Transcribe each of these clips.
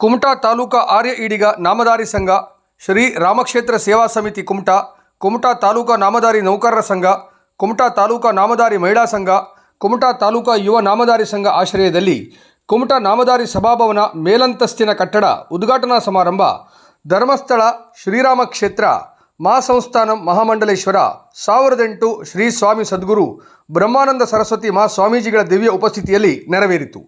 ಕುಮಟಾ ತಾಲೂಕಾ ಆರ್ಯ ಈಡಿಗ ನಾಮದಾರಿ ಸಂಘ, ಶ್ರೀ ರಾಮಕ್ಷೇತ್ರ ಸೇವಾ ಸಮಿತಿ ಕುಮಟಾ ಕುಮಟಾ ತಾಲೂಕಾ ನಾಮದಾರಿ ನೌಕರರ ಸಂಘ, ಕುಮಟಾ ತಾಲೂಕಾ ನಾಮದಾರಿ ಮಹಿಳಾ ಸಂಘ, ಕುಮಟಾ ತಾಲೂಕಾ ಯುವ ನಾಮದಾರಿ ಸಂಘ ಆಶ್ರಯದಲ್ಲಿ ಕುಮಟಾ ನಾಮದಾರಿ ಸಭಾಭವನ ಮೇಲಂತಸ್ತಿನ ಕಟ್ಟಡ ಉದ್ಘಾಟನಾ ಸಮಾರಂಭ, ಧರ್ಮಸ್ಥಳ ಶ್ರೀರಾಮ ಕ್ಷೇತ್ರ ಮಹಾಸಂಸ್ಥಾನಂ ಮಹಾಮಂಡಲೇಶ್ವರ. ಸಾವಿರದ ಎಂಟು ಶ್ರೀ ಸ್ವಾಮಿ ಸದ್ಗುರು ಬ್ರಹ್ಮಾನಂದ ಸರಸ್ವತಿ ಮಾ ಸ್ವಾಮೀಜಿಗಳ ದಿವ್ಯ ಉಪಸ್ಥಿತಿಯಲ್ಲಿ ನೆರವೇರಿತು.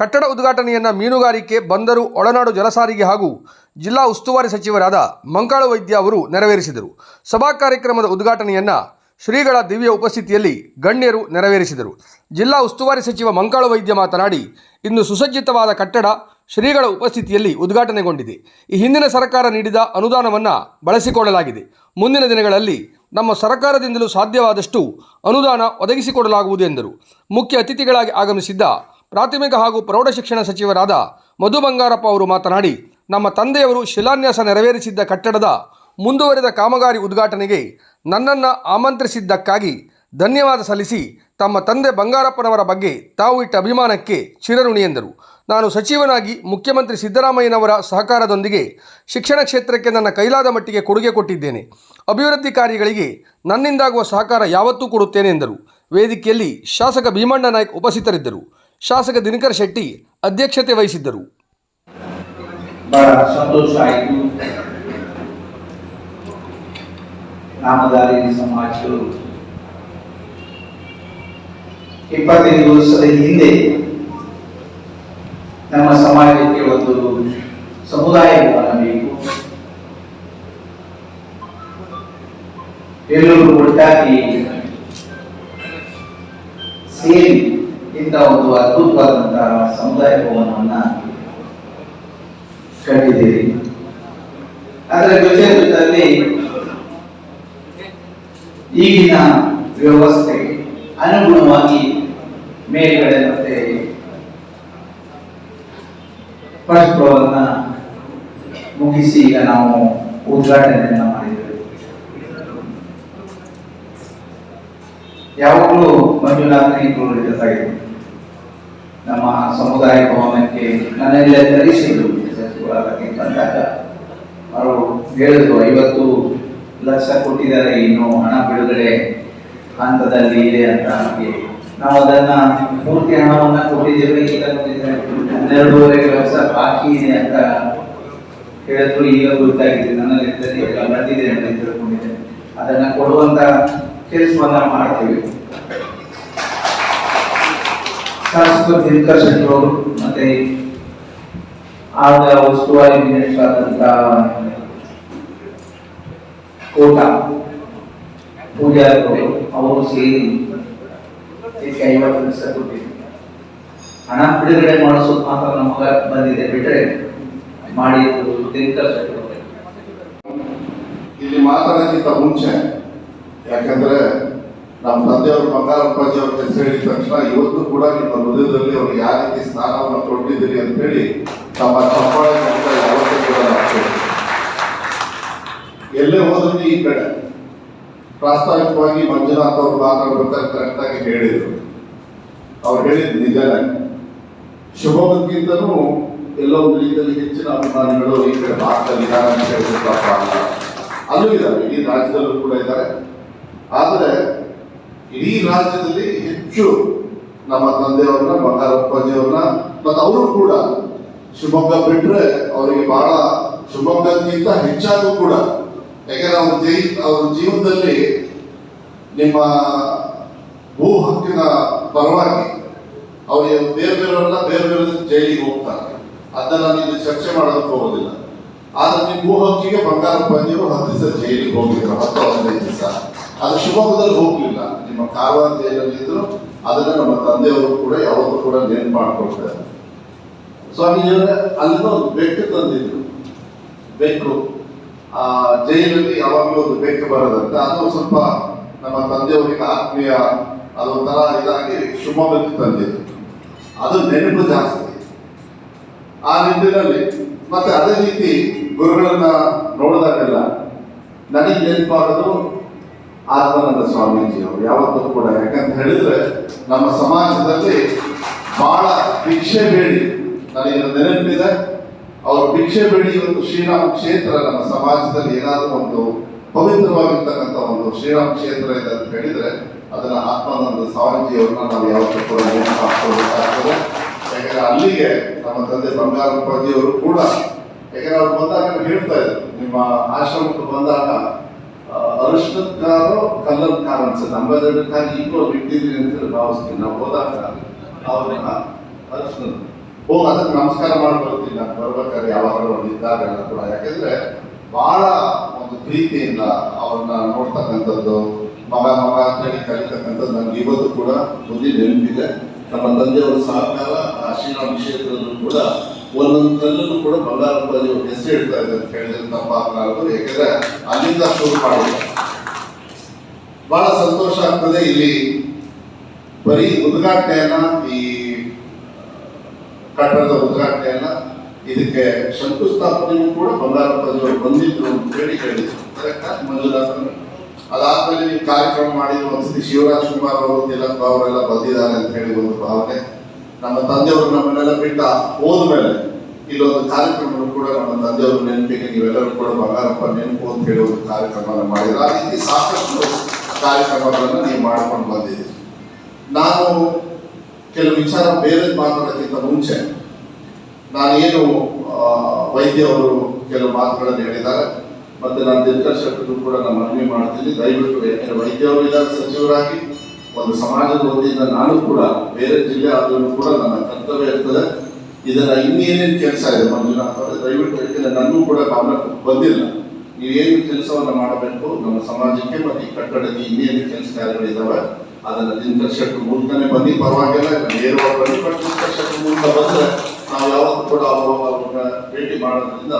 ಕಟ್ಟಡ ಉದ್ಘಾಟನೆಯನ್ನು ಮೀನುಗಾರಿಕೆ, ಬಂದರು, ಒಳನಾಡು ಜಲಸಾರಿಗೆ ಹಾಗೂ ಜಿಲ್ಲಾ ಉಸ್ತುವಾರಿ ಸಚಿವರಾದ ಮಂಕಾಳು ವೈದ್ಯ ಅವರು ನೆರವೇರಿಸಿದರು. ಸಭಾ ಕಾರ್ಯಕ್ರಮದ ಉದ್ಘಾಟನೆಯನ್ನು ಶ್ರೀಗಳ ದಿವ್ಯ ಉಪಸ್ಥಿತಿಯಲ್ಲಿ ಗಣ್ಯರು ನೆರವೇರಿಸಿದರು. ಜಿಲ್ಲಾ ಉಸ್ತುವಾರಿ ಸಚಿವ ಮಂಕಾಳು ವೈದ್ಯ ಮಾತನಾಡಿ, ಇಂದು ಸುಸಜ್ಜಿತವಾದ ಕಟ್ಟಡ ಶ್ರೀಗಳ ಉಪಸ್ಥಿತಿಯಲ್ಲಿ ಉದ್ಘಾಟನೆಗೊಂಡಿದೆ. ಈ ಹಿಂದಿನ ಸರ್ಕಾರ ನೀಡಿದ ಅನುದಾನವನ್ನು ಬಳಸಿಕೊಳ್ಳಲಾಗಿದೆ. ಮುಂದಿನ ದಿನಗಳಲ್ಲಿ ನಮ್ಮ ಸರ್ಕಾರದಿಂದಲೂ ಸಾಧ್ಯವಾದಷ್ಟು ಅನುದಾನ ಒದಗಿಸಿಕೊಡಲಾಗುವುದು ಎಂದರು. ಮುಖ್ಯ ಅತಿಥಿಗಳಾಗಿ ಆಗಮಿಸಿದ್ದ ಪ್ರಾಥಮಿಕ ಹಾಗೂ ಪ್ರೌಢಶಿಕ್ಷಣ ಸಚಿವರಾದ ಮಧು ಬಂಗಾರಪ್ಪ ಅವರು ಮಾತನಾಡಿ, ನಮ್ಮ ತಂದೆಯವರು ಶಿಲಾನ್ಯಾಸ ನೆರವೇರಿಸಿದ್ದ ಕಟ್ಟಡದ ಮುಂದುವರೆದ ಕಾಮಗಾರಿ ಉದ್ಘಾಟನೆಗೆ ನನ್ನನ್ನು ಆಮಂತ್ರಿಸಿದ್ದಕ್ಕಾಗಿ ಧನ್ಯವಾದ ಸಲ್ಲಿಸಿ ತಮ್ಮ ತಂದೆ ಬಂಗಾರಪ್ಪನವರ ಬಗ್ಗೆ ತಾವು ಇಟ್ಟ ಅಭಿಮಾನಕ್ಕೆ ಚಿರಋಣಿ ಎಂದರು. ನಾನು ಸಚಿವನಾಗಿ ಮುಖ್ಯಮಂತ್ರಿ ಸಿದ್ದರಾಮಯ್ಯನವರ ಸಹಕಾರದೊಂದಿಗೆ ಶಿಕ್ಷಣ ಕ್ಷೇತ್ರಕ್ಕೆ ನನ್ನ ಕೈಲಾದ ಮಟ್ಟಿಗೆ ಕೊಡುಗೆ ಕೊಟ್ಟಿದ್ದೇನೆ. ಅಭಿವೃದ್ಧಿ ಕಾರ್ಯಗಳಿಗೆ ನನ್ನಿಂದಾಗುವ ಸಹಕಾರ ಯಾವತ್ತೂ ಕೊಡುತ್ತೇನೆ ಎಂದರು. ವೇದಿಕೆಯಲ್ಲಿ ಶಾಸಕ ಭೀಮಣ್ಣ ನಾಯ್ಕ್ ಉಪಸ್ಥಿತರಿದ್ದರು. ಶಾಸಕ ದಿನಕರ್ ಶೆಟ್ಟಿ ಅಧ್ಯಕ್ಷತೆ ವಹಿಸಿದ್ದರು. ವರ್ಷದ ಹಿಂದೆ ನಮ್ಮ ಸಮಾಜಕ್ಕೆ ಒಂದು ಸಮುದಾಯ ಬೇಕು. ಎಲ್ಲರೂ ಒಟ್ಟಾಗಿ ಸೇರಿ ಇಂಥ ಒಂದು ಅದ್ಭುತವಾದಂತಹ ಸಮುದಾಯ ಭವನವನ್ನ ಕಟ್ಟಿದ್ದೀರಿ ಅದರ ಜೊತೆ ಜೊತೆಯಲ್ಲಿ ಈಗಿನ ವ್ಯವಸ್ಥೆ ಅನುಗುಣವಾಗಿ ಮೇಲ್ಗಡೆ ಮತ್ತೆ ಫಸ್ಟ್ ಫ್ಲೋರ್ನ ಮುಗಿಸಿ ಈಗ ನಾವು ಉದ್ಘಾಟನೆಯನ್ನ ಮಾಡಿದ್ದೇವೆ. ಯಾವಾಗಲೂ ಮಂಜುನಾಥ್ ಜೊತೆಗೆ ನಮ್ಮ ಸಮುದಾಯ ಭವನಕ್ಕೆ ನನ್ನೆಲ್ಲ ಕರೆಸಿದ್ರು ಬಗ್ಗೆ ಬಂದಾಗ ಅವರು ಹೇಳಿದ್ರು, ಐವತ್ತು ಲಕ್ಷ ಕೊಟ್ಟಿದ್ದಾರೆ, ಇನ್ನು ಹಣ ಬಿಡುಗಡೆ ಹಂತದಲ್ಲಿ ಇದೆ ಅಂತ ನಮಗೆ ನಾವು ಅದನ್ನ ಪೂರ್ತಿ ಹಣವನ್ನ ಕೊಟ್ಟಿದ್ದೇವೆ ಈಗ ಹನ್ನೆರಡೂವರೆ ಲಕ್ಷ ಬಾಕಿ ಇದೆ ಅಂತ ಹೇಳಿದ್ರು, ಈಗ ಗೊತ್ತಾಗಿದೆ. ನನ್ನ ಲೆಕ್ಕದಲ್ಲಿ ಎಲ್ಲ ಬಂದಿದೆ ಅಂತ ತಿಳ್ಕೊಂಡಿದ್ದೆ ಅದನ್ನ ಕೊಡುವಂತ ಕೆಲಸವನ್ನ ಮಾಡ್ತೀವಿ. ಶಾಸಕ ದಿನಕರ್ ಶೆಟ್ಟಿ ಅವರು ಮತ್ತೆ ಆಗ ಉಸ್ತುವಾರಿ ಮಿನಿಸ್ಟರ್ ಕೋಟ ಪೂಜಾರಿ ಅವರು ಸೇರಿ ಇದಕ್ಕೆ ಐವತ್ತು ನಿಮಿಷ ಕೊಟ್ಟಿದ್ರು ಹಣ ಬಿಡುಗಡೆ ಮಾಡಿಸೋದು ಮಾತ್ರ ನಮಗ ಬಂದಿದೆ. ಬಿಟ್ಟರೆ ಮಾಡಿದ್ದು ಇಲ್ಲಿ ಮಾತಾಡೋಕ್ಕಿಂತ ಮುಂಚೆ, ಯಾಕಂದ್ರೆ ನಮ್ಮ ತಂದೆಯವರು ಬಂಗಾರಪ್ಪಾಜಿ ಅವ್ರ ಹೆಸರು ಹೇಳಿದ ತಕ್ಷಣ ಇವತ್ತು ಕೂಡ ನಿಮ್ಮ ಹೃದಯದಲ್ಲಿ ಅವ್ರು ಯಾವ ರೀತಿ ಸ್ಥಾನವನ್ನು ಕೊಟ್ಟಿದ್ದೀರಿ ಅಂತ ಹೇಳಿ ತಮ್ಮ ಚಪ್ಪಾಳೆ ಯಾವತ್ತೂ ಕೂಡ ಎಲ್ಲೇ ಹೋದ್ರು ಈ ಕಡೆ ಪ್ರಾಸ್ತಾವಿಕವಾಗಿ ಮಂಜುನಾಥ್ ಅವರು ಬರ್ತಾರೆ ಕರೆಕ್ಟ್ ಆಗಿ ಹೇಳಿದ್ರು. ಅವ್ರು ಹೇಳಿದ್ ನಿಜನೇ. ಶುಭವಂತಿಯಿಂದನೂ ಎಲ್ಲೋ ಒಂದು ರೀತಿಯಲ್ಲಿ ಹೆಚ್ಚಿನ ಅಭಿಮಾನಿಗಳು ಈ ಕಡೆ ಇದ್ದಾರೆ ಅಂತ ಹೇಳಿದ್ರು ಅದು ಅಲ್ಲೂ. ಇದ್ದಾರೆ, ಇಡೀ ರಾಜ್ಯದಲ್ಲೂ ಕೂಡ ಇದ್ದಾರೆ. ಆದರೆ ಇಡೀ ರಾಜ್ಯದಲ್ಲಿ ಹೆಚ್ಚು ನಮ್ಮ ತಂದೆಯವ್ರನ್ನ ಬಂಗಾರಪ್ಪಜಿಯವ್ರನ್ನ ಮತ್ತು ಅವರು ಕೂಡ ಶಿವಮೊಗ್ಗ ಬಿಟ್ಟರೆ ಅವರಿಗೆ ಬಹಳ ಶಿವಮೊಗ್ಗಕ್ಕಿಂತ ಹೆಚ್ಚಾಗೂ ಕೂಡ ಯಾಕಂದ್ರೆ ಅವ್ರ ಜೈ, ಅವ್ರ ಜೀವನದಲ್ಲಿ ನಿಮ್ಮ ಭೂ ಹಕ್ಕಿನ ಪರವಾಗಿ ಅವರಿಗೆ ಬೇರೆ ಬೇರೆಯವರೆಲ್ಲ ಬೇರೆ ಬೇರೆ ಜೈಲಿಗೆ ಹೋಗ್ತಾರೆ. ಅದನ್ನ ನೀವು ಚರ್ಚೆ ಮಾಡೋದಕ್ಕೆ ಹೋಗೋದಿಲ್ಲ. ಆದ್ರೆ ನಿಮ್ಮ ಭೂ ಹಕ್ಕಿಗೆ ಬಂದಿರೋ ಹತ್ತು ದಿವಸ ಜೈಲಿಗೆ ಹೋಗಿದ್ರು ಹತ್ತು ಹದಿನೈದು ದಿವಸ. ಅದು ಶಿವಮೊಗ್ಗದಲ್ಲಿ ಹೋಗ್ಲಿಲ್ಲ. ನಿಮ್ಮ ಕಾರವಾರ ಜೈಲಲ್ಲಿ ಇದ್ರು, ಅದನ್ನ ನಮ್ಮ ತಂದೆಯವರು ಕೂಡ ಯಾವತ್ತೂ ಕೂಡ ನೆನ್ಪು ಮಾಡ್ಕೊಳ್ತಾರೆ. ಸ್ವಾಮೀಜಿಯವರೇ ಅಲ್ಲಿಂದ ಒಂದು ಬೆಟ್ಟು ತಂದಿದ್ರು. ಬೆಕ್ಕು. ಆ, ಜೈಲಲ್ಲಿ ಯಾವಾಗಲೂ ಒಂದು ಬೆಕ್ಕು ಬರೋದಂತೆ. ಅದು ಸ್ವಲ್ಪ ನಮ್ಮ ತಂದೆಯವರಿಗೆ ಆತ್ಮೀಯ ಅದೊಂಥರ ಇದಾಗಿ ಶಿವಮೊಗ್ಗಕ್ಕೆ ತಂದೆ. ಅದು ನೆನಪು ಜಾಸ್ತಿ. ಆ ನಿಟ್ಟಿನಲ್ಲಿ ಮತ್ತೆ ಅದೇ ರೀತಿ ಗುರುಗಳನ್ನ ನೋಡಿದಾಗೆಲ್ಲ ನನಗೆ ನೆನಪಾಗೋದು ಸ್ವಾಮೀಜಿ ಅವರು ಯಾವತ್ತೂ ಕೂಡ. ಯಾಕಂತ ಹೇಳಿದ್ರೆ ನಮ್ಮ ಸಮಾಜದಲ್ಲಿ ಬಹಳ ಭಿಕ್ಷೆ ಬೇಡಿ. ನನಗೆ ನೆನಪಿದೆ. ಅವರು ಭಿಕ್ಷೆ ಬೇಡಿ ಒಂದು ಶ್ರೀರಾಮ ಕ್ಷೇತ್ರ ನಮ್ಮ ಸಮಾಜದಲ್ಲಿ ಏನಾದರೂ ಒಂದು ಪವಿತ್ರವಾಗಿರ್ತಕ್ಕಂಥ ಒಂದು ಶ್ರೀರಾಮ ಕ್ಷೇತ್ರ ಇದೆ ಅಂತ ಹೇಳಿದ್ರೆ ಅದನ್ನ ಆತ್ಮಾನಂದ ಸ್ವಾಮೀಜಿಯವ್ರನ್ನ ನಾವು ಯಾವತ್ತೂ ಕೂಡ ನೆನಪಾಗ್ತದೆ ಯಾಕಂದ್ರೆ ಅಲ್ಲಿಗೆ ನಮ್ಮ ತಂದೆ ಬಂಗಾರಪ್ಪಾಜಿಯವರು ಕೂಡ, ಯಾಕಂದ್ರೆ ಅವ್ರು ಬಂದಾಗ ಹೇಳ್ತಾ ಇದ್ರು ನಿಮ್ಮ ಆಶ್ರಮಕ್ಕೆ ಬಂದಾಗ ಅರಿಶಿಣದ ಕಾರು ಕಲ್ಲದ ಕಲ್ಲರ್ಕಾರ ಅನ್ಸುತ್ತೆ ಅಂಬೇಡ್ಕರ್ ಈಗಲೂ ಬಿಟ್ಟಿದ್ರಿ ಅಂತ ಹೇಳಿ ಭಾವಿಸ್ತೀನಿ. ನಾವು ಹೋದಾಗ ಅವ್ರನ್ನ ಅರಿಶಿನ ಹೋಗಿ ಅದಕ್ಕೆ ನಮಸ್ಕಾರ ಮಾಡಿ ಬರ್ತೀನಿ ನಾನು ಬರ್ಬೇಕಾದ್ರೆ ಯಾವಾಗ ಅವ್ರು ಇದ್ದಾಗೆಲ್ಲ ಕೂಡ. ಯಾಕೆಂದ್ರೆ ಬಹಳ ಒಂದು ಪ್ರೀತಿಯಿಂದ ಅವ್ರನ್ನ ನೋಡ್ತಕ್ಕಂಥದ್ದು, ಮಗ ಮಗ ಅಂತ ಹೇಳಿ ಕಲಿತಕ್ಕಂಥದ್ದು ನನ್ಗೆ ಇವತ್ತು ಕೂಡ ಬುದ್ಧಿ ನೆನಪಿದೆ. ನಮ್ಮ ತಂದೆಯವರ ಸಹಕಾರ ಆ ಕ್ಷೇತ್ರದಲ್ಲೂ ಕೂಡ ಒಂದೊಂದು ಕಲ್ಲನ್ನು ಕೂಡ ಬಂಗಾರಪ್ಪಾಜಿ ಒಂದು ಹೆಸರು ಇಡ್ತಾ ಇದೆ ಅಂತ ಹೇಳಿದ್ರೆ ತಪ್ಪಾಗಲಾರದು. ಯಾಕಂದ್ರೆ ಅಲ್ಲಿಂದ ಶುರು ಮಾಡಿಲ್ಲ ಬಹಳ ಸಂತೋಷ ಆಗ್ತದೆ ಇಲ್ಲಿ. ಬರೀ ಉದ್ಘಾಟನೆಯನ್ನ ಈ ಕಟ್ಟಡದ ಉದ್ಘಾಟನೆಯನ್ನ ಇದಕ್ಕೆ ಶಂಕುಸ್ಥಾಪನೆಯೂ ಕೂಡ ಬಂಗಾರಪ್ಪಾಜಿ ಅವರು ಬಂದಿದ್ರು ಅಂತ ಹೇಳಿ ಹೇಳಿದ್ರು. ಕರೆಕ್ಟಾ ಮಂಜುನಾಥ್ ಅವ್ರೆ? ಅದಾದ್ಮೇಲೆ ನೀವು ಕಾರ್ಯಕ್ರಮ ಮಾಡಿದ್ರು ಒಂದ್ಸತಿ ಶಿವರಾಜ್ ಕುಮಾರ್ ಅವರು, ತಿಲಕ್ ಅವರೆಲ್ಲ ಬಂದಿದ್ದಾರೆ ಅಂತ ಹೇಳಿ ಒಂದು ಭಾವನೆ. ನಮ್ಮ ತಂದೆಯವರು ನಮ್ಮನ್ನೆಲ್ಲ ಬಿಟ್ಟ ಹೋದ್ಮೇಲೆ ಇಲ್ಲೊಂದು ಕಾರ್ಯಕ್ರಮ ಕೂಡ ನಮ್ಮ ತಂದೆಯವರು ನೆನಪಿಗೆ ನೀವೆಲ್ಲರೂ ಕೂಡ ಬಂಗಾರಪ್ಪ ನೆನಪು ಅಂತ ಹೇಳಿ ಒಂದು ಕಾರ್ಯಕ್ರಮ ಮಾಡಿದ್ರು. ಆ ರೀತಿ ಸಾಕಷ್ಟು ಕಾರ್ಯಕ್ರಮಗಳನ್ನ ನೀವು ಮಾಡ್ಕೊಂಡು ಬಂದಿದ್ದೀರಿ. ನಾನು ಕೆಲವು ವಿಚಾರ ಬೇರೆ ಮಾತಾಡೋಕ್ಕಿಂತ ಮುಂಚೆ ನಾನೇನು ವೈದ್ಯವರು ಕೆಲವು ಮಾತುಗಳನ್ನು ಹೇಳಿದ್ದಾರೆ, ಮತ್ತೆ ನಾನು ದಿನಕರ್ಷಕರು ಕೂಡ ನಾನು ಮನವಿ ಮಾಡ್ತೀನಿ. ದಯವಿಟ್ಟು ಯಾಕೆಂದ್ರೆ ವೈದ್ಯ ಅವರು ಇದ್ದಾರೆ, ಸಚಿವರಾಗಿ. ಒಂದು ಸಮಾಜದ ವತಿಯಿಂದ ನಾನು ಕೂಡ, ಬೇರೆ ಜಿಲ್ಲೆ ಆದರೂ ಕೂಡ ನನ್ನ ಕರ್ತವ್ಯ ಇರ್ತದೆ. ಇದನ್ನ ಇನ್ನೇನೇನು ಕೆಲಸ ಇದೆ ಮಂಜುನಾಥ್ ಅವರೇ, ದಯವಿಟ್ಟು ಯಾಕೆಂದ್ರೆ ನನ್ನೂ ಕೂಡ ಭಾವನೆ ಬಂದಿಲ್ಲ. ನೀವೇನು ಕೆಲಸವನ್ನು ಮಾಡಬೇಕು, ನಮ್ಮ ಸಮಾಜಕ್ಕೆ ಮತ್ತು ಈ ಕಟ್ಟಡಕ್ಕೆ ಇನ್ನೇನು ಕೆಲಸ ಕಾರ್ಯಗಳಿದ್ದಾವೆ ಅದನ್ನ ದಿನಕರ್ ಶೆಟ್ಟರ್ ಮೂಲಕನೇ ಪರವಾಗಿಲ್ಲ, ನೇರವಾಗಿ ಮೂಲಕ ಬಂದ್ರೆ ನಾವು ಯಾವತ್ತೂ ಕೂಡ ಅವರು ಅವ್ರನ್ನ ಭೇಟಿ ಮಾಡೋದ್ರಿಂದ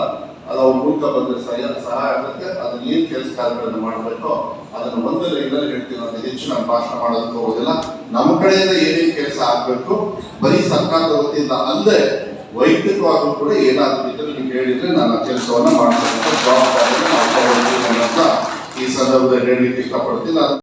ಅದು ಅವ್ರ ಮೂಲಕ ಬಂದ್ರೆ ಸಹಾಯ ಸಹಾಯ ಆಗುತ್ತೆ. ಅದನ್ನ ಏನ್ ಕೆಲಸ ಕಾರ್ಯಗಳನ್ನು ಮಾಡಬೇಕು ಅದನ್ನು ಒಂದು ಇನ್ನೊಂದು ಹೇಳ್ತೀನಿ. ಅಂತ ಹೆಚ್ಚು ನಾನು ಭಾಷಣ ಮಾಡೋದಕ್ಕೆ ಹೋಗೋದಿಲ್ಲ. ನಮ್ಮ ಕಡೆಯಿಂದ ಏನೇನು ಕೆಲಸ ಆಗ್ಬೇಕು, ಬರೀ ಸರ್ಕಾರದ ವತಿಯಿಂದ ಅಲ್ಲದೆ ವೈಯಕ್ತಿಕವಾಗೂ ಕೂಡ ಏನಾದರೂ ಇದ್ದರೆ ನೀವು ಹೇಳಿದ್ರೆ ನಾನು ಆ ಕೆಲಸವನ್ನ ಮಾಡ್ತಕ್ಕಂಥ ಜವಾಬ್ದಾರಿಯನ್ನು ನಾವು ಈ ಸಂದರ್ಭದಲ್ಲಿ ಹೇಳಲಿಕ್ಕೆ ಇಷ್ಟಪಡ್ತೀನಿ.